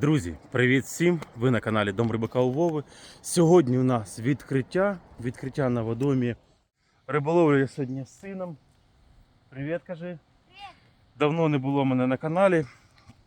Друзі, привіт всім! Ви на каналі Дом Рибака у Вови. Сьогодні у нас відкриття. Відкриття на водомі. Риболовлю я сьогодні з сином. Привіт, кажи. Давно не було мене на каналі.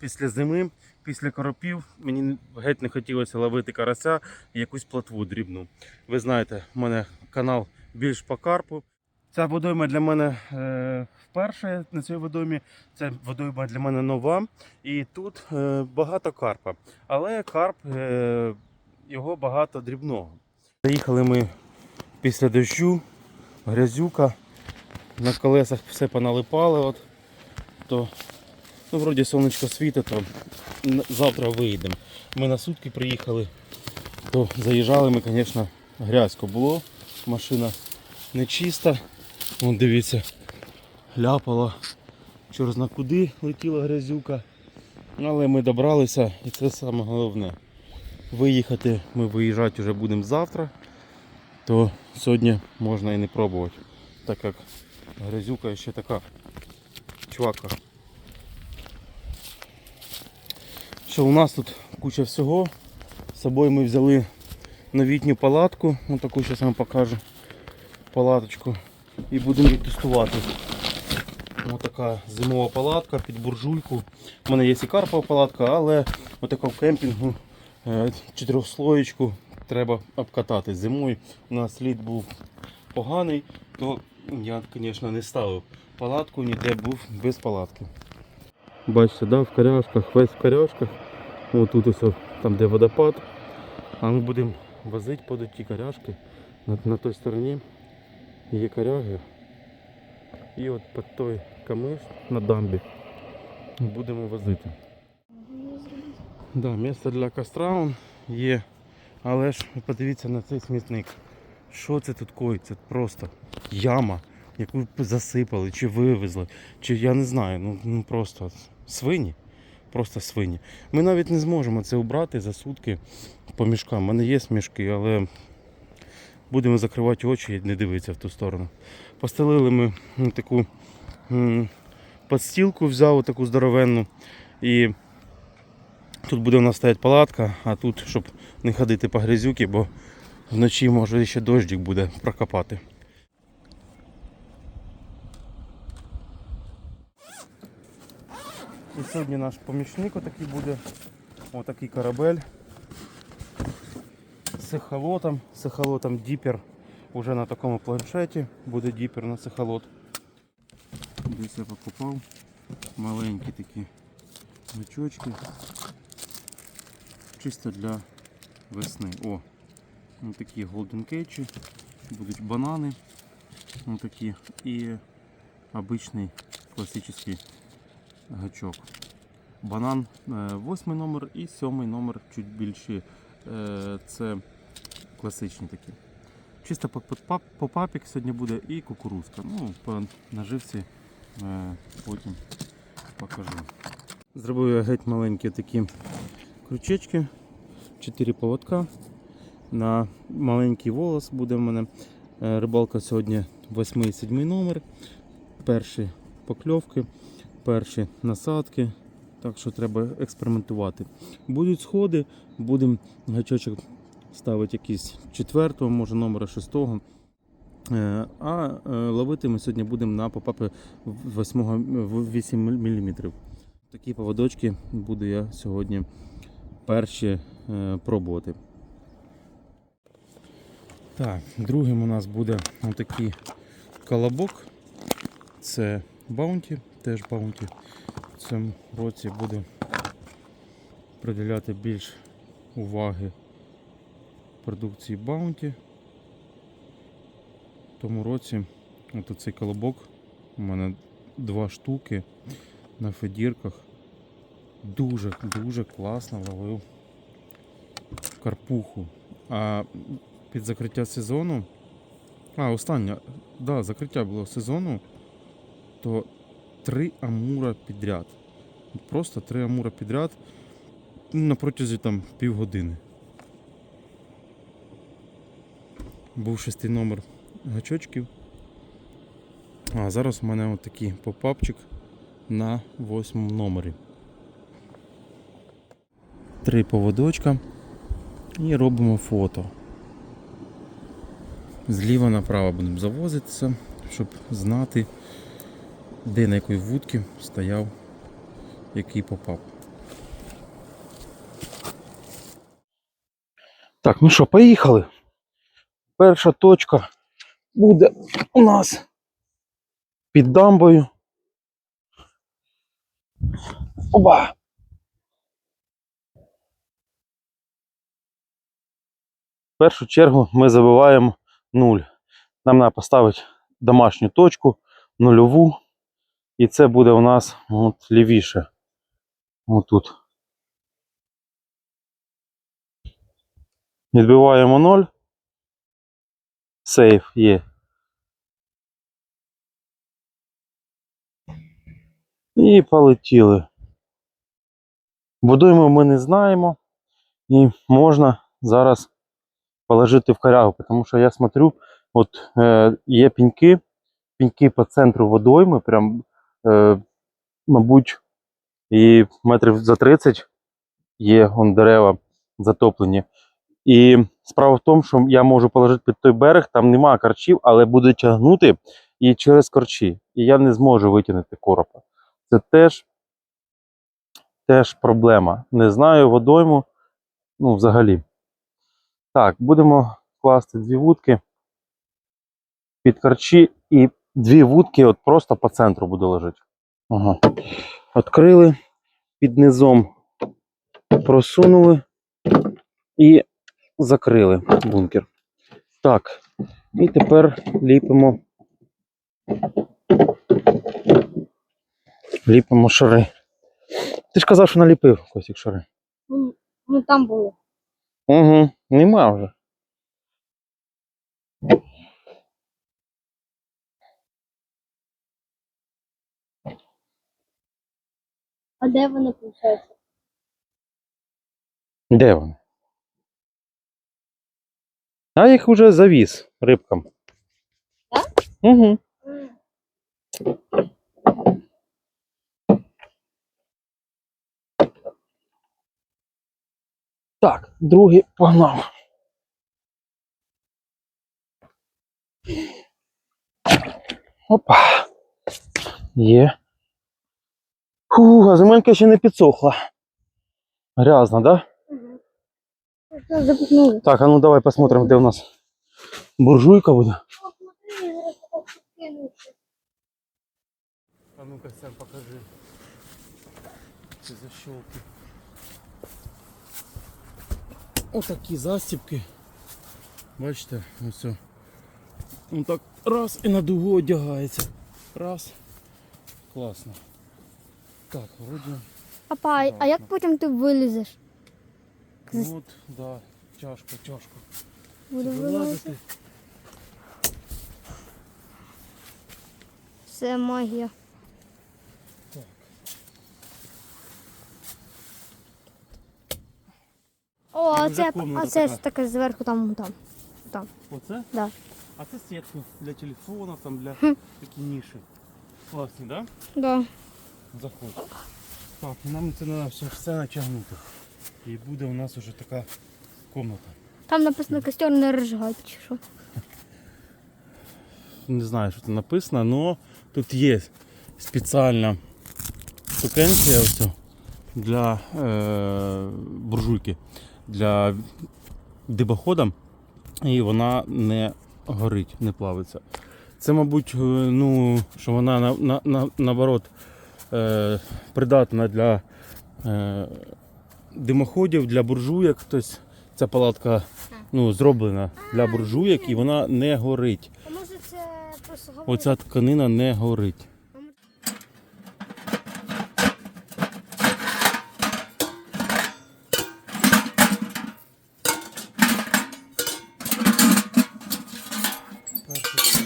Після зими, після коропів, мені геть не хотілося ловити карася і якусь платву дрібну. Ви знаєте, в мене канал більш по карпу. Ця водойма для мене е, вперше на цій водоймі. Це водойма для мене нова. І тут е, багато карпа. Але карп е, його багато дрібного. Заїхали ми після дощу, грязюка, на колесах все поналипало. От, то, ну, вроді сонечко світить, то завтра виїдемо. Ми на сутки приїхали, то заїжджали ми, звісно, грязько було. Машина нечиста. Вон дивіться, ляпала. Чорт зна куди летіла грязюка. Але ми добралися і це саме головне. Виїхати ми виїжджати вже будемо завтра, то сьогодні можна і не пробувати, так як грязюка ще така чвака. Що у нас тут куча всього. З собою ми взяли новітню палатку, ось таку зараз вам покажу палаточку і будемо її тестувати. Ось зимова палатка під буржуйку. У мене є і карпова палатка, але отака в кемпінгу е, чотирьохслоєчку треба обкатати. Зимою у нас лід був поганий, то я, звісно, не ставив палатку, ніде був без палатки. Бачите, да, в коряшках, весь в коряшках. Ось тут ось, там де водопад. А ми будемо возити по ті коряшки. На, на той стороні є коряги. І от під той камиш на дамбі будемо возити. Да, місце для костра є. Але ж подивіться на цей смітник. Що це тут коїться? Просто яма, яку засипали, чи вивезли, чи я не знаю. Ну, ну просто свині. Просто свині. Ми навіть не зможемо це убрати за сутки по мішкам. У мене є мішки, але будемо закривати очі і не дивитися в ту сторону. Постелили ми ну, таку подстілку, взяв таку здоровенну. І тут буде у нас стояти палатка, а тут, щоб не ходити по грязюки, бо вночі може ще дощик буде прокопати. І сьогодні наш помічник отакий буде. Отакий корабель. З ехолотом. З ехолотом діпер уже на такому планшеті. Буде діпер на ехолот. Десь я покупав. Маленькі такі гачочки. Чисто для весни. О! Ось такі голден кейчі. Будуть банани. Ось такі. І обичний класичний гачок. Банан 8 номер і 7 номер чуть більші. Е, Це класичні такі. Чисто по, папік сьогодні буде і кукурузка. Ну, по наживці е, потім покажу. Зробив я геть маленькі такі крючечки, 4 поводка. На маленький волос буде в мене. Е, Рибалка сьогодні 8-7 номер. Перші покльовки, перші насадки. Так що треба експериментувати. Будуть сходи, будемо гачочок ставити якийсь четвертого, може номера шостого. Е, А е, ловити ми сьогодні будемо на попапи 8, 8 мм. Такі поводочки буду я сьогодні перші е, пробувати. Так, другим у нас буде отакий колобок. Це баунті, теж баунті. В цьому році буду приділяти більш уваги продукції баунті. В тому році от цей колобок у мене два штуки на федірках. Дуже дуже класно ловив карпуху. А під закриття сезону. А, останнє, да, закриття було сезону, то три амура підряд. Просто три амура підряд на протязі там півгодини. Був шестий номер гачочків. А зараз у мене от такий попапчик на восьмому номері. три поводочка і робимо фото. Зліва направо будемо завозитися, щоб знати, де на якої вудці стояв який попав. Так, ну що, поїхали. Перша точка буде у нас під дамбою. Оба! В першу чергу ми забиваємо 0. Нам треба поставити домашню точку, нульову. І це буде у нас от лівіше. Отут. Відбиваємо 0. Сейф є. І полетіли. Водойму ми не знаємо. І можна зараз положити в корягу, тому що я смотрю, от е, є піньки, піньки по центру водойми, прям, е, мабуть, і метрів за 30 є вон дерева затоплені. І справа в тому, що я можу положити під той берег, там немає корчів, але буде тягнути і через корчі. І я не зможу витягнути коропа. Це теж, теж проблема. Не знаю водойму, ну, взагалі. Так, будемо класти дві вудки під корчі і дві вудки от просто по центру буде лежати. Ага. Открили, під низом просунули і закрили бункер. Так, і тепер ліпимо. Ліпимо шари. Ти ж казав, що наліпив Косік шари. Ну, ну там було. Угу, нема вже. А де вони виходить? Де вони? А я їх вже завіз рибкам. Так? Угу. Так, другий погнав. Опа. Є. Фу, а земелька ще не підсохла. Грязно, да? Так, а ну давай посмотрим, де у нас буржуйка буде. А ну-ка, Сям, покажи. Ці защелки. Отакі застібки. Бачите, ось. о. Он так раз і на дугу одягається. Раз. Класно. Так, вроді. Папа, а- а як потім ти вилізеш? Ну от, да, тяжко, тяжко. Буду вилазити. Це магія. Так. О, а це, а це така. ж таке зверху там, там. Там. Оце? Да. А це сітка для телефона, там для такі ніші. Класні, так? Да? Да. Заходь. Так, нам це треба все, все натягнути. І буде у нас вже така комната. Там написано костер не розжигати, чи що. Не знаю, що це написано, але тут є спеціальна штукенція ось для е, буржуйки, для дибохода, і вона не горить, не плавиться. Це, мабуть, е, ну, що вона на, на, на, наоборот е, придатна для е, димоходів, для буржуйок. Тобто ця палатка ну, зроблена для буржуйок і вона не горить. А може це просто Оця тканина не горить. Першу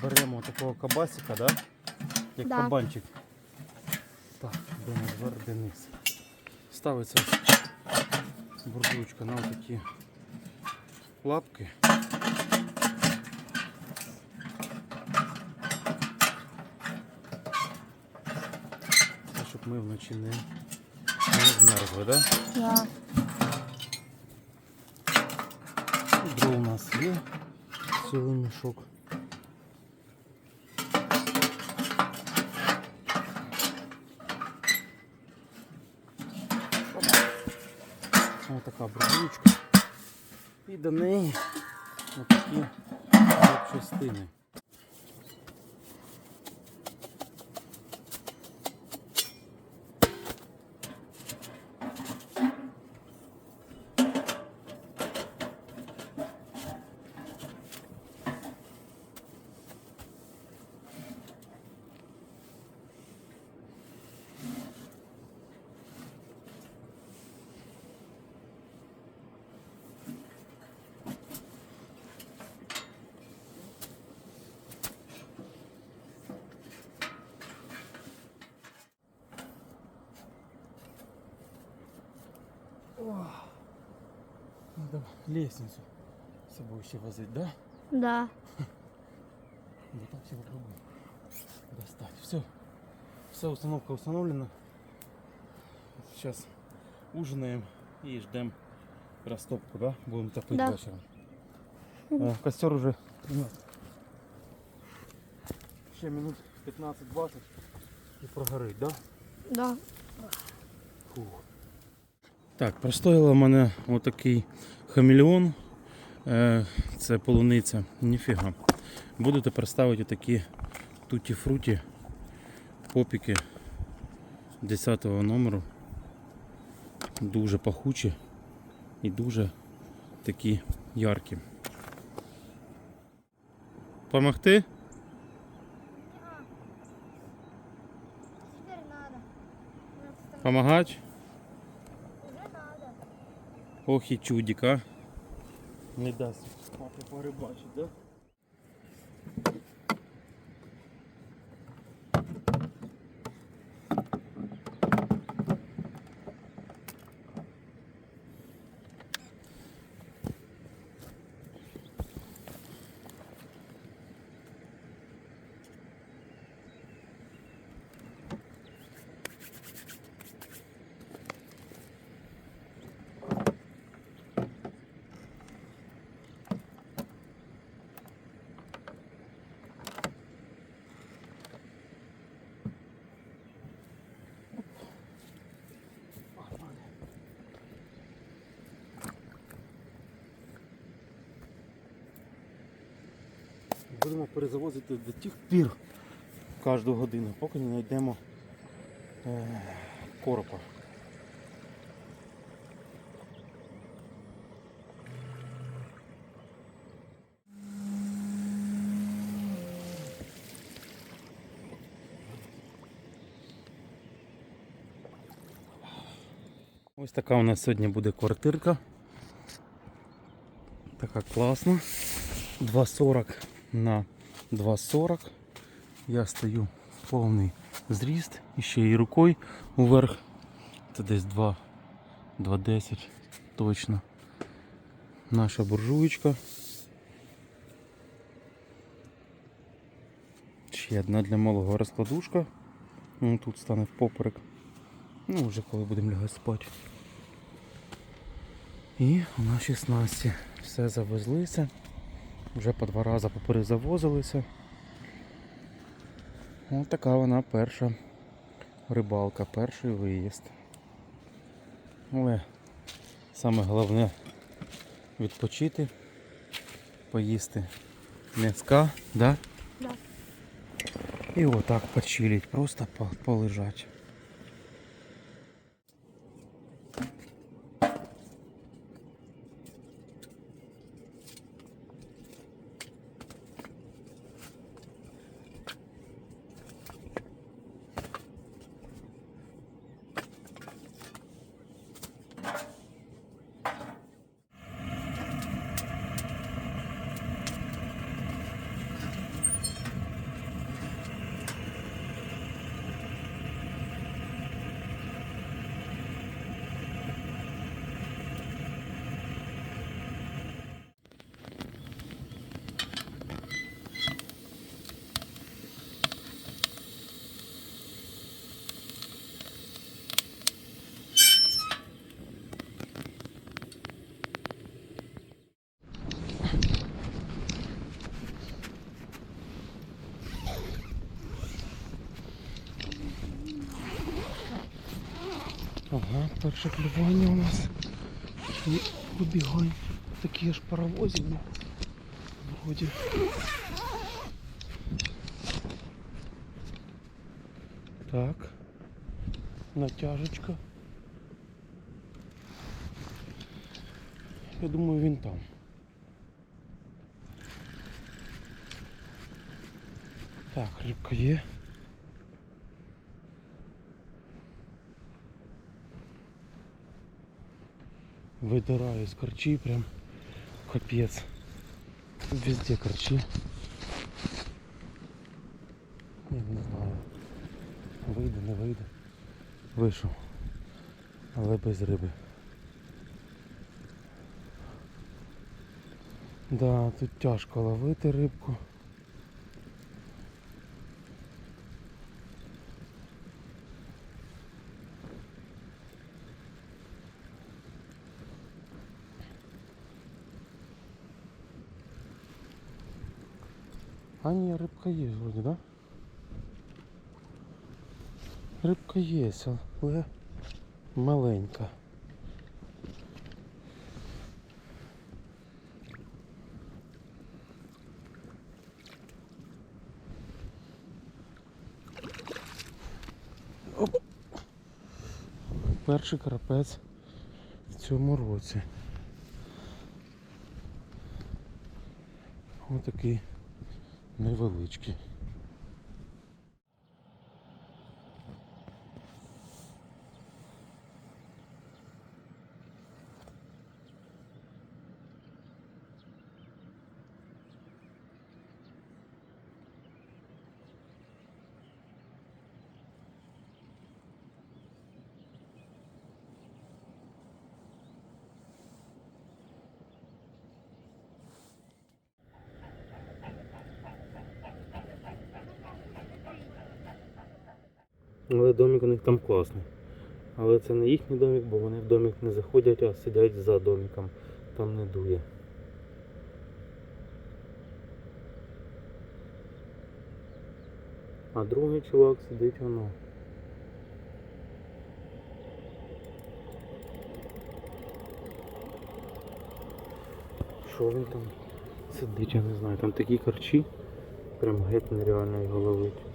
Зберемо такого кабасика, да? як Да. кабанчик. Так, будемо зверху низ. Ставиться буржуйка на такі лапки. Це щоб ми вночі не, не змерзли. показує, так? Да? Да. Дров у нас є. Цілий мішок. Така буржуйка. І до неї отакі частини. Надо лестницу с собой еще возить, да? Да. Вот так все попробуем достать. Все. Вся установка установлена. Сейчас ужинаем и ждем растопку, да? Будем топить Да. вечером. Э, Костер уже Ще минут 15-20 і прогорить, да? Да. Фух. Так, простоїла в мене отакий хамелеон. Е, Це полуниця. Ніфіга. Буду тепер ставити такі туті-фруті попіки 10 номеру. Дуже пахучі і дуже такі яркі. Помогти? Помагать? Ох і чудіка. Не дасть папі порибачить, да? Будемо перезавозити до тих пір кожну годину, поки не знайдемо е, коропа. Ось така у нас сьогодні буде квартирка. Така класна. 2,40 на 2,40. Я стою в повний зріст ще і рукою вверх. Це десь 2, 2,10 точно. Наша буржуєчка. Ще одна для малого розкладушка. Ну, тут стане в поперек. Ну, вже коли будемо лягати спати. І у нашій снасті все завезлися. Вже по два рази поперезавозилися. Ось така вона перша рибалка, перший виїзд. Але саме головне відпочити, поїсти м'яска, да? Да. І отак почилить, просто полежать. Перше клювання у нас. І вибігають такі аж паровозик. ну, Вроді. Так. Натяжечка. Я думаю, він там. Так, рибка є. Видираю з корчі прям капець. Везде корчі. Ні, не знаю. Вийде, не вийде. Вийшов. Але без риби. Да, тут тяжко ловити рибку. А ні, рибка є вроді, да? Рибка є, але маленька. Оп. Перший карапець в цьому році. Ось такий невеличкий. Але домик у них там класний. Але це не їхній домик, бо вони в домик не заходять, а сидять за домиком. Там не дує. А другий чувак сидить воно. Що він там сидить, я не знаю. Там такі корчі. Прям геть нереально його ловить.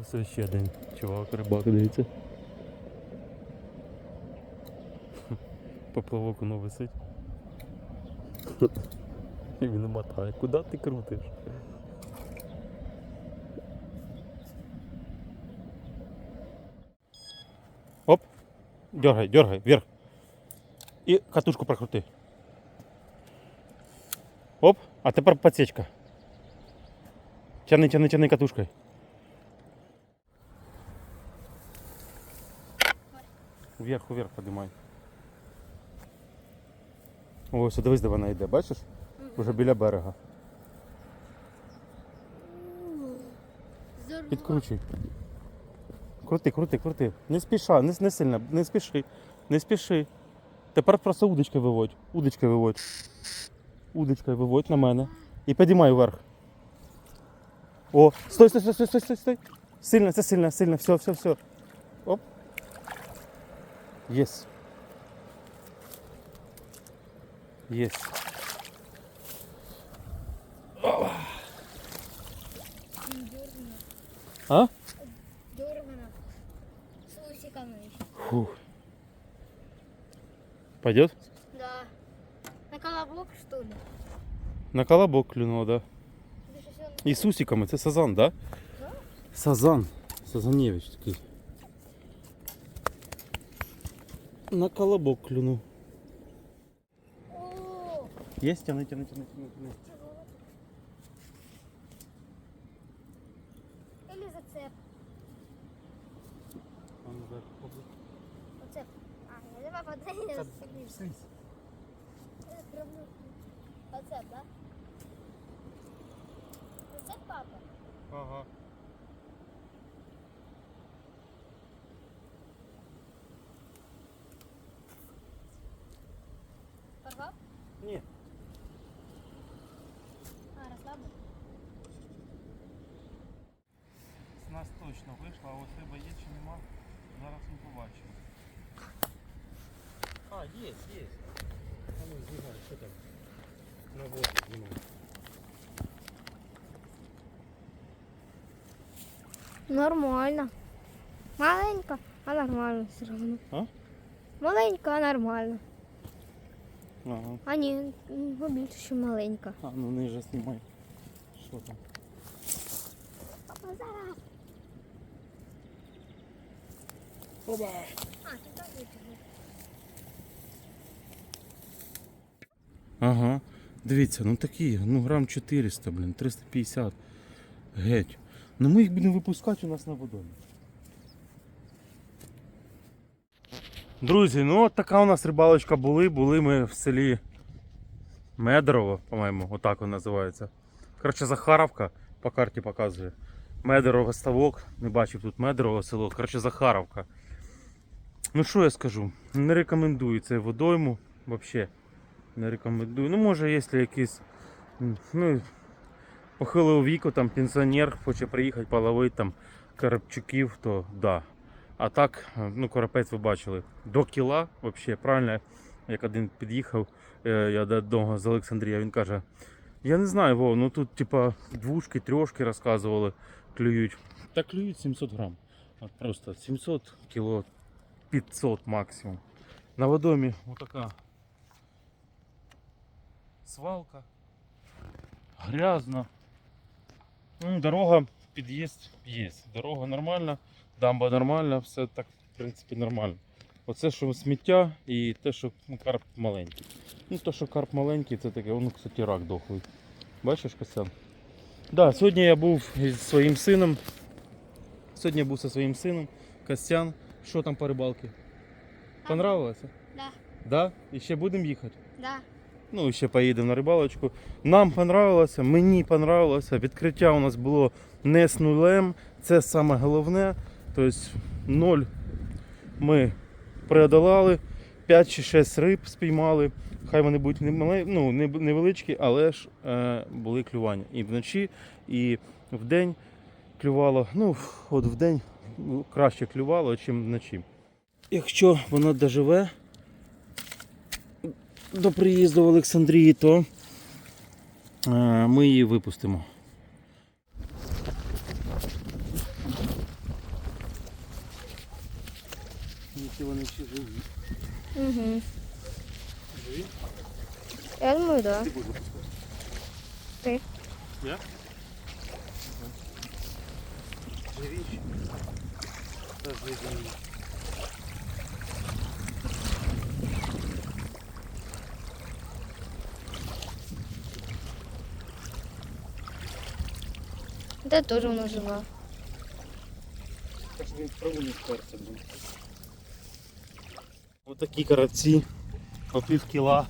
Ось ще один чувак рибак дивиться. Поплавок воно висить. І він мотає. Куди ти крутиш? Оп! Дергай, дергай, вверх. І катушку прокрути. Оп, а тепер подсечка. Тяни, тяни, тяни катушкой. Вверх, вверх подимай. Ось, дивись, де вона йде, бачиш? Уже біля берега. Підкручуй. Крути, крути, крути. Не спіша, не, не сильно, не спіши. Не спіши. Тепер просто удочкою виводь. Удочкою виводь. Удочкою виводь на мене. І підіймай вверх. О, стой, стой, стой, стой, стой, стой, стой. Сильно, це сильно, сильно, все, все, все. Оп. Єс. Єс. А? Дурмана. С усиками еще. Фух. Пойдет? Да. На колобок, что ли? На колобок клюнуло, да. Ты же всё- І з усиками, це сазан, да? Да. Сазан. Сазанєвич такий. На колобок клюнув. О, Є, тяни, тяни, тяни, тяни, тяни. Или зацеп. А ну, так. Зацеп. А, я давай подай, я. Зацеп, да? Зацеп, папа? Ага. Порвал? Ні. А, расслаблен. нас точно вийшла, а от риба є чи нема, зараз ми побачимо. А, є, є. А ну знімай, що там? На воду знімай. Нормально. Маленька, а нормально все одно. А? Маленька, а нормально. Ага. А ні, побільше, що маленька. А, ну ниже знімай. Що там? Зараз. Оба! А, ти так. Ага. Дивіться, ну такі, ну грам 400, блін, 350. Геть. Ну ми їх будемо випускати у нас на водомі. Друзі, ну от така у нас рибалочка були. Були ми в селі Медерово, по-моєму, отак він називається. Коротше, Захаровка по карті показує. Медерово ставок. Не бачив тут Медерово село. Коротше, Захаровка. Ну що я скажу? Не рекомендую цей водойму взагалі не рекомендую. Ну, може, якщо якийсь ну, похилого віку, там пенсіонер хоче приїхати половити там коробчуків, то да. А так, е, ну, коропець ви бачили. До кіла, взагалі, правильно, як один під'їхав, е, я до одного з Олександрія, він каже, я не знаю, Вов, ну тут типа двушки, трьошки розказували, клюють. Та клюють 700 грам. Просто 700 кіло 500 максимум. На водомі отака свалка. Грязно. Ну, дорога, під'їзд є. Дорога нормальна, дамба нормальна, все так, в принципі, нормально. Оце, що сміття і те, що ну, карп маленький. Ну, то, що карп маленький, це таке, воно, кстати, рак дохлий. Бачиш, Костян? Да, сьогодні я був із своїм сином. Сьогодні я був зі своїм сином. Костян. Що там по рибалці? Понравилося? Да, Да? І ще будемо їхати? да. Ну, ще поїдемо на рибалочку. Нам понравилося, мені понравилося. Відкриття у нас було не з нулем. Це саме головне. Тобто ноль ми преодолали, 5 чи 6 риб спіймали. Хай вони будуть ну, невеличкі, але ж е, були клювання. І вночі, і вдень клювало. Ну, от вдень краще клювало, ніж вночі. Якщо воно доживе, до приїзду в Олександрії, то е, ми її випустимо. Які вони всі живі. Угу. Живі? Я думаю, да. Ти будеш випускати? Ти. Я? Живі ще? Та живі. Де теж вона жива. Так він в вперся був. Отакі каравці по пів кіла.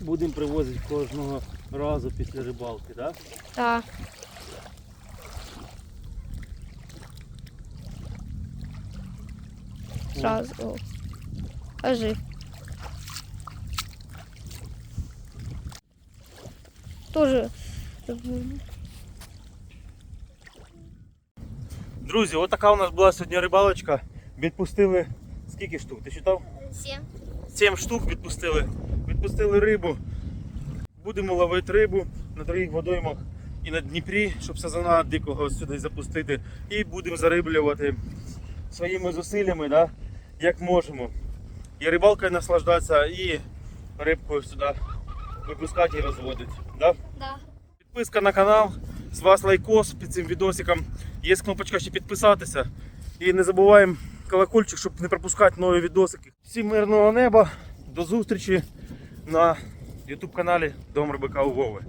Будемо привозити кожного разу після рибалки, так? Так. Сразу. О. Кажи. Тоже. Друзі, отака у нас була сьогодні рибалочка. Відпустили скільки штук? Ти читав? Сім. 7 штук відпустили. Відпустили рибу. Будемо ловити рибу на других водоймах і на Дніпрі, щоб сазана дикого сюди запустити. І будемо зариблювати своїми зусиллями, да, як можемо. І рибалкою наслаждатися, і рибкою сюди випускати і розводити. Да? Да. Підписка на канал, з вас лайкос під цим відосиком. Є кнопочка ще підписатися. І не забуваємо колокольчик, щоб не пропускати нові відосики. Всім мирного неба, до зустрічі на YouTube каналі Дом Рибака у Вови.